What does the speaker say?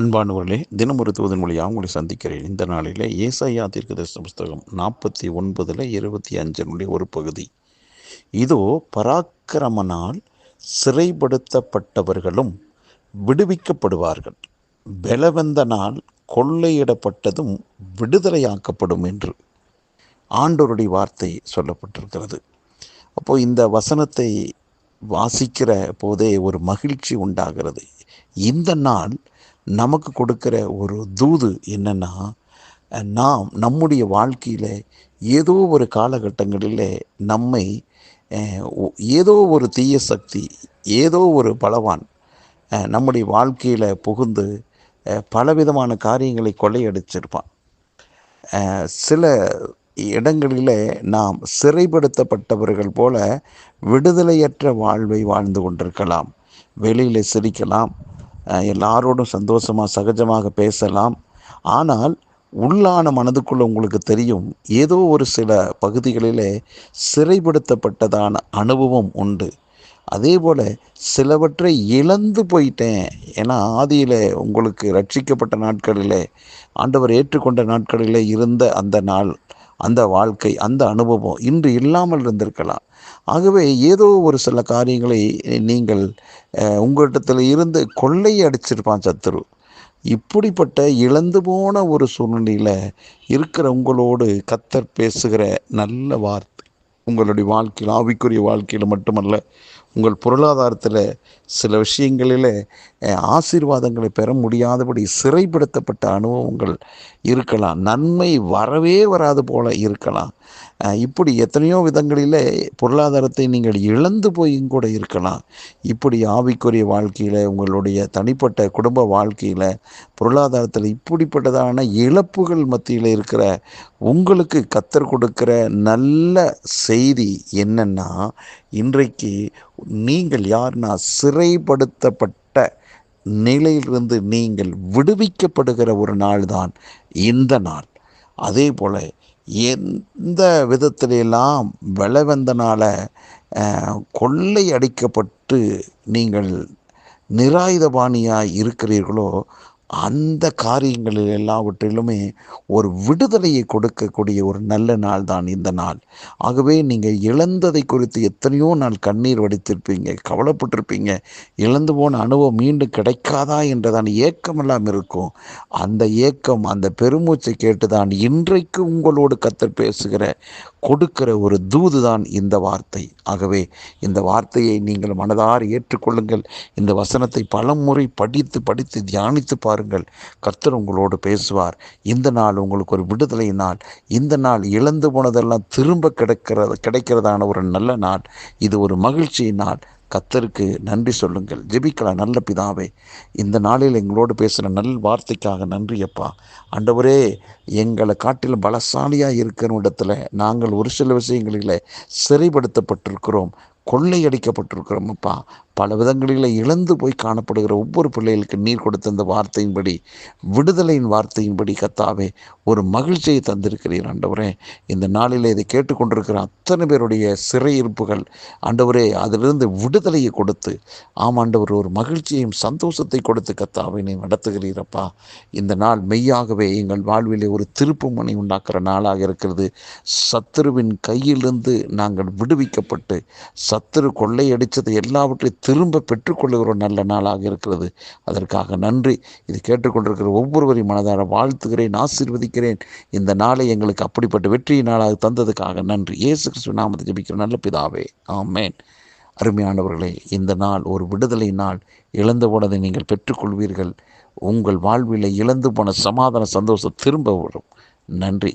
அன்பானவர்களே தினமொரு தூதன் மொழியாக உங்களை சந்திக்கிறேன். இந்த நாளில் ஏசாயா தீர்க்கதரிசன புஸ்தகம் நாற்பத்தி ஒன்பதில் இருபத்தி அஞ்சனுடைய ஒரு பகுதி. இதோ பராக்கிரமனால் சிறைப்படுத்தப்பட்டவர்களும் விடுவிக்கப்படுவார்கள். பலவந்தனால் கொள்ளையிடப்பட்டதும் விடுதலையாக்கப்படும் என்று ஆண்டோருடைய வார்த்தை சொல்லப்பட்டிருக்கிறது. அப்போது இந்த வசனத்தை வாசிக்கிற போதே ஒரு மகிழ்ச்சி உண்டாகிறது. இந்த நாள் நமக்கு கொடுக்குற ஒரு தூது என்னென்னா நாம் நம்முடைய வாழ்க்கையில் ஏதோ ஒரு காலகட்டங்களில் நம்மை ஏதோ ஒரு தீய சக்தி ஏதோ ஒரு பலவான் நம்முடைய வாழ்க்கையில் புகுந்து பலவிதமான காரியங்களை கொள்ளையடிச்சிருப்பான். சில இடங்களில் நாம் சிறைப்படுத்தப்பட்டவர்கள் போல விடுதலையற்ற வாழ்வை வாழ்ந்து கொண்டிருக்கலாம். வெளியில் சிரிக்கலாம். எல்லாரோடும் சந்தோஷமாக சகஜமாக பேசலாம். ஆனால் உள்ளான மனதுக்குள்ளே உங்களுக்கு தெரியும் ஏதோ ஒரு சில பகுதிகளிலே சிறைப்படுத்தப்பட்டதான அனுபவம் உண்டு. அதே போல் சிலவற்றை இழந்து போயிட்டேன் ஏன்னா ஆதியில் உங்களுக்கு ரட்சிக்கப்பட்ட நாட்களில் ஆண்டவர் ஏற்றுக்கொண்ட நாட்களில் இருந்த அந்த நாள். அந்த வாழ்க்கை அந்த அனுபவம் இன்று இல்லாமல் இருந்திருக்கலாம். ஆகவே ஏதோ ஒரு சில காரியங்களை நீங்கள் உங்களிடத்தில் இருந்து கொள்ளை அடிச்சிருப்பான் சத்துரு இப்படிப்பட்ட இழந்து போன ஒரு சூழ்நிலையில் இருக்கிற உங்களோடு கத்தர் பேசுகிற நல்ல வார்த்தை உங்களுடைய வாழ்க்கையில் ஆவிக்குரிய வாழ்க்கையில் மட்டுமல்ல உங்கள் பொருளாதாரத்தில் சில விஷயங்களில் ஆசீர்வாதங்களை பெற முடியாதபடி சிறைப்படுத்தப்பட்ட அனுபவங்கள் இருக்கலாம். நன்மை வரவே வராது போல இருக்கலாம். இப்படி எத்தனையோ விதங்களில் பொருளாதாரத்தை நீங்கள் இழந்து போயும் கூட இருக்கலாம். இப்படி ஆவிக்குரிய வாழ்க்கையில் உங்களுடைய தனிப்பட்ட குடும்ப வாழ்க்கையில் பொருளாதாரத்தில் இப்படிப்பட்டதான இழப்புகள் மத்தியில் இருக்கிற உங்களுக்கு கத்தர் கொடுக்கிற நல்ல செய்தி என்னென்னா இன்றைக்கு நீங்கள் யார்னா சிறைப்படுத்தப்பட்ட நிலையிலிருந்து நீங்கள் விடுவிக்கப்படுகிற ஒரு நாள் தான் இந்த நாள். அதே போல் எந்த விதத்திலெல்லாம் விளைவந்தனால் கொள்ளை அடிக்கப்பட்டு நீங்கள் நிராயுதபாணியாக இருக்கிறீர்களோ அந்த காரியங்களில் எல்லாவற்றிலுமே ஒரு விடுதலையை கொடுக்கக்கூடிய ஒரு நல்ல நாள் தான் இந்த நாள். ஆகவே நீங்கள் இழந்ததை குறித்து எத்தனையோ நாள் கண்ணீர் வடித்திருப்பீங்க கவலைப்பட்டிருப்பீங்க. இழந்து போன அனுபவம் மீண்டும் கிடைக்காதா என்றதான் ஏக்கமெல்லாம் இருக்கும். அந்த ஏக்கம் அந்த பெருமூச்சை கேட்டுதான் இன்றைக்கு உங்களோடு கத்தர் பேசுகிற கொடுக்கிற ஒரு தூது தான் இந்த வார்த்தை. ஆகவே இந்த வார்த்தையை நீங்கள் மனதார் ஏற்றுக்கொள்ளுங்கள். இந்த வசனத்தை பல முறை படித்து படித்து தியானித்து பாருங்கள். கர்த்தர் உங்களோடு பேசுவார். இந்த நாள் உங்களுக்கு ஒரு விடுதலை நாள். இந்த நாள் இழந்து போனதெல்லாம் திரும்ப கிடைக்கிறது கிடைக்கிறதான ஒரு நல்ல நாள். இது ஒரு மகிழ்ச்சி நாள். கத்தருக்கு நன்றி சொல்லுங்கள். ஜெபிக்கலாம் நல்ல பிதாவே. இந்த நாளில் எங்களோடு பேசுகிற நல் வார்த்தைக்காக நன்றி அப்பா. ஆண்டவரே எங்களை காட்டிலும் பலசாலியாக இருக்கிற இடத்துல நாங்கள் ஒரு சில விஷயங்களில் சிறைப்படுத்தப்பட்டிருக்கிறோம் கொள்ளையடிக்கப்பட்டிருக்கிறோம் அப்பா. பல விதங்களில் இழந்து போய் காணப்படுகிற ஒவ்வொரு பிள்ளைகளுக்கு நீர் கொடுத்த இந்த வார்த்தையின்படி விடுதலையின் வார்த்தையின்படி கத்தாவே ஒரு மகிழ்ச்சியை தந்திருக்கிறீர் ஆண்டவரே. இந்த நாளில் இதை கேட்டுக்கொண்டிருக்கிற அத்தனை பேருடைய சிறையிருப்புகள் ஆண்டவரே அதிலிருந்து விடுதலையை கொடுத்து ஆம் ஆண்டவர் ஒரு மகிழ்ச்சியையும் சந்தோஷத்தை கொடுத்து கத்தாவை நீ நடத்துகிறீரப்பா இந்த நாள் மெய்யாகவே எங்கள் வாழ்விலே ஒரு திருப்பு மணி உண்டாக்குற நாளாக இருக்கிறது. சத்துருவின் கையிலிருந்து நாங்கள் விடுவிக்கப்பட்டு சத்துரு கொள்ளையடித்தது எல்லாவற்றையும் திரும்ப பெற்றுக்கொள்ளுகிற ஒரு நல்ல நாளாக இருக்கிறது. அதற்காக நன்றி. இது கேட்டுக்கொண்டிருக்கிற ஒவ்வொருவரையும் மனதார வாழ்த்துகிறேன் ஆசீர்வதிக்கிறேன். இந்த நாளை எங்களுக்கு அப்படிப்பட்ட வெற்றி நாளாக தந்ததுக்காக நன்றி. இயேசு கிறிஸ்து நாமத்தை ஜபிக்கிற நல்ல பிதாவே. ஆமேன். அருமையானவர்களே இந்த நாள் ஒரு விடுதலை நாள். இழந்த போனதை நீங்கள் பெற்றுக்கொள்வீர்கள். உங்கள் வாழ்வில் இழந்து போன சமாதான சந்தோஷம் திரும்ப வரும். நன்றி.